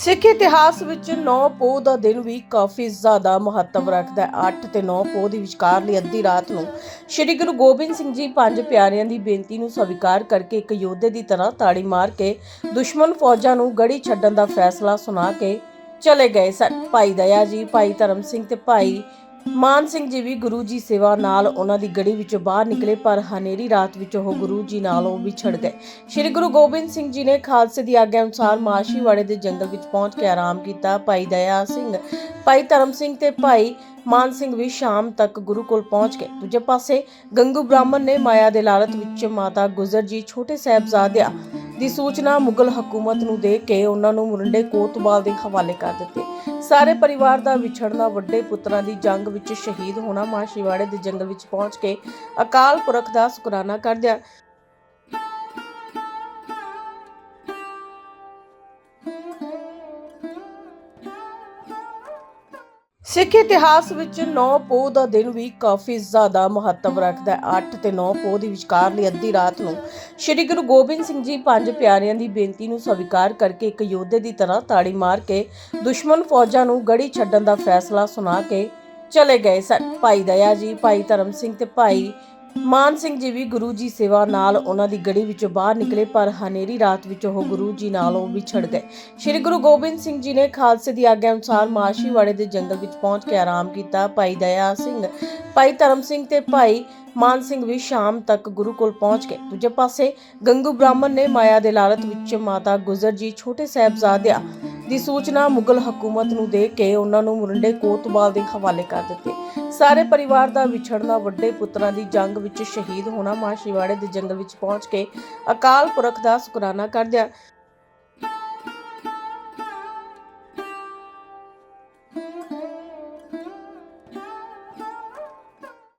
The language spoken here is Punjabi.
ਸਿੱਖ ਇਤਿਹਾਸ ਵਿੱਚ 9 ਪੋਹ ਦਾ ਦਿਨ ਵੀ ਕਾਫੀ ਜ਼ਿਆਦਾ ਮਹੱਤਵ ਰੱਖਦਾ ਹੈ। 8 ਤੇ 9 ਪੋਹ ਦੀ ਵਿਚਕਾਰਲੀ ਅੱਧੀ ਰਾਤ ਨੂੰ ਸ੍ਰੀ ਗੁਰੂ ਗੋਬਿੰਦ ਸਿੰਘ ਜੀ ਪੰਜ ਪਿਆਰਿਆਂ ਦੀ ਬੇਨਤੀ ਨੂੰ ਸਵੀਕਾਰ ਕਰਕੇ ਇੱਕ ਯੋਧੇ ਦੀ ਤਰ੍ਹਾਂ ਤਾੜੀ ਮਾਰ ਕੇ ਦੁਸ਼ਮਣ ਫੌਜਾਂ ਨੂੰ ਗੜੀ ਛੱਡਣ ਦਾ ਫੈਸਲਾ ਸੁਣਾ ਕੇ ਚਲੇ ਗਏ ਸਨ। ਭਾਈ ਦਇਆ ਜੀ, ਭਾਈ ਧਰਮ ਸਿੰਘ ਤੇ ਭਾਈ ਮਾਨ ਸਿੰਘ ਜੀ ਵੀ ਗੁਰੂ ਜੀ ਸੇਵਾ ਨਾਲ ਉਹਨਾਂ ਦੀ ਗੜੀ ਵਿੱਚੋਂ ਬਾਹਰ ਨਿਕਲੇ, ਪਰ ਹਨੇਰੀ ਰਾਤ ਵਿੱਚ ਉਹ ਗੁਰੂ ਜੀ ਨਾਲੋਂ ਵਿਛੜ ਗਏ। ਸ਼੍ਰੀ ਗੁਰੂ ਗੋਬਿੰਦ ਸਿੰਘ ਜੀ ਨੇ ਖਾਲਸੇ ਦੀ ਆਗਿਆ ਅਨੁਸਾਰ ਮਾਸ਼ੀਵਾੜੇ ਦੇ ਜੰਗਲ ਵਿੱਚ ਪਹੁੰਚ ਕੇ ਆਰਾਮ ਕੀਤਾ। ਭਾਈ ਦਇਆ ਸਿੰਘ, ਭਾਈ ਧਰਮ ਸਿੰਘ ਤੇ ਭਾਈ ਮਾਨ ਸਿੰਘ ਵੀ ਸ਼ਾਮ ਤੱਕ ਗੁਰੂ ਕੋਲ ਪਹੁੰਚ ਗਏ। ਦੂਜੇ ਪਾਸੇ ਗੰਗੂ ਬ੍ਰਾਹਮਣ ਨੇ ਮਾਇਆ ਦੇ ਲਾਲਚ ਵਿੱਚ ਮਾਤਾ ਗੁਜਰ ਜੀ, ਛੋਟੇ ਸਾਹਿਬਜ਼ਾਦਿਆਂ ਦੀ ਸੂਚਨਾ ਮੁਗਲ ਹਕੂਮਤ ਨੂੰ ਦੇ ਕੇ ਉਹਨਾਂ ਨੂੰ ਮੁਰੰਡੇ ਕੋਤਵਾਲ ਦੇ ਹਵਾਲੇ ਕਰ ਦਿੱਤੇ। ਸਾਰੇ ਪਰਿਵਾਰ ਦਾ ਵਿਛੜਨਾ, ਵੱਡੇ ਪੁੱਤਰਾਂ ਦੀ ਜੰਗ ਵਿੱਚ ਸ਼ਹੀਦ ਹੋਣਾ ਮਾਂ ਸ਼ਿਵਾੜੇ ਦੇ ਜੰਗਲ ਵਿੱਚ ਪਹੁੰਚ ਕੇ ਅਕਾਲ ਪੁਰਖ ਦਾ ਸ਼ੁਕਰਾਨਾ ਕਰਦਿਆਂ ਸਿੱਖ ਇਤਿਹਾਸ ਵਿੱਚ 9 ਪੋਹ ਦਾ ਦਿਨ ਵੀ ਕਾਫੀ ਜ਼ਿਆਦਾ ਮਹੱਤਵ ਰੱਖਦਾ ਹੈ। 8 ਤੇ 9 ਪੋਹ ਦੀ ਵਿਚਕਾਰਲੀ ਅੱਧੀ ਰਾਤ ਨੂੰ ਸ੍ਰੀ ਗੁਰੂ ਗੋਬਿੰਦ ਸਿੰਘ ਜੀ ਪੰਜ ਪਿਆਰਿਆਂ ਦੀ ਬੇਨਤੀ ਨੂੰ ਸਵੀਕਾਰ ਕਰਕੇ ਇੱਕ ਯੋਧੇ ਦੀ ਤਰ੍ਹਾਂ ਤਾੜੀ ਮਾਰ ਕੇ ਦੁਸ਼ਮਣ ਫੌਜਾਂ ਨੂੰ ਗੜੀ ਛੱਡਣ ਦਾ ਫੈਸਲਾ ਸੁਣਾ ਕੇ ਚਲੇ ਗਏ ਸਨ। ਭਾਈ ਦਇਆ ਜੀ, ਭਾਈ ਧਰਮ ਸਿੰਘ ਤੇ ਭਾਈ ਮਾਨ ਸਿੰਘ ਜੀ ਵੀ ਗੁਰੂ ਜੀ ਸੇਵਾ ਨਾਲ ਉਹਨਾਂ ਦੀ ਗੜੀ ਵਿੱਚੋਂ ਬਾਹਰ ਨਿਕਲੇ, ਪਰ ਹਨੇਰੀ ਰਾਤ ਵਿੱਚ ਉਹ ਗੁਰੂ ਜੀ ਨਾਲੋਂ ਵਿਛੜ ਗਏ। ਸ਼੍ਰੀ ਗੁਰੂ ਗੋਬਿੰਦ ਸਿੰਘ ਜੀ ਨੇ ਖਾਲਸੇ ਦੀ ਆਗਿਆ ਅਨੁਸਾਰ ਮਾਸ਼ੀਵਾੜੇ ਦੇ ਜੰਗਲ ਵਿੱਚ ਪਹੁੰਚ ਕੇ ਆਰਾਮ ਕੀਤਾ। ਭਾਈ ਦਇਆ ਸਿੰਘ, ਭਾਈ ਧਰਮ ਸਿੰਘ ਤੇ ਭਾਈ ਮਾਨ ਸਿੰਘ ਵੀ ਸ਼ਾਮ ਤੱਕ ਗੁਰੂ ਕੋਲ ਪਹੁੰਚ ਗਏ। ਦੂਜੇ ਪਾਸੇ ਗੰਗੂ ਬ੍ਰਾਹਮਣ ਨੇ ਮਾਇਆ ਦੇ ਲਾਲਚ ਵਿੱਚ ਮਾਤਾ ਗੁਜਰ ਜੀ, ਛੋਟੇ ਸਾਹਿਬਜ਼ਾਦਿਆਂ ਦੀ ਸੂਚਨਾ ਮੁਗਲ ਹਕੂਮਤ ਨੂੰ ਦੇ ਕੇ ਉਹਨਾਂ ਨੂੰ ਮੁਰੰਡੇ ਕੋਤਵਾਲ ਦੇ ਹਵਾਲੇ ਕਰ ਦਿੱਤੇ। ਸਾਰੇ ਪਰਿਵਾਰ ਦਾ ਵਿਛੜਨਾ ਵੱਡੇ ਪੁੱਤਰਾਂ ਦੀ ਜੰਗ ਵਿੱਚ ਸ਼ਹੀਦ ਹੋਣਾ ਮਾਂ ਸ਼ਿਵਾੜੇ ਦੇ ਜੰਗਲ ਵਿੱਚ ਪਹੁੰਚ ਕੇ ਅਕਾਲ ਪੁਰਖ ਦਾ ਸ਼ੁਕਰਾਨਾ ਕਰਦਿਆਂ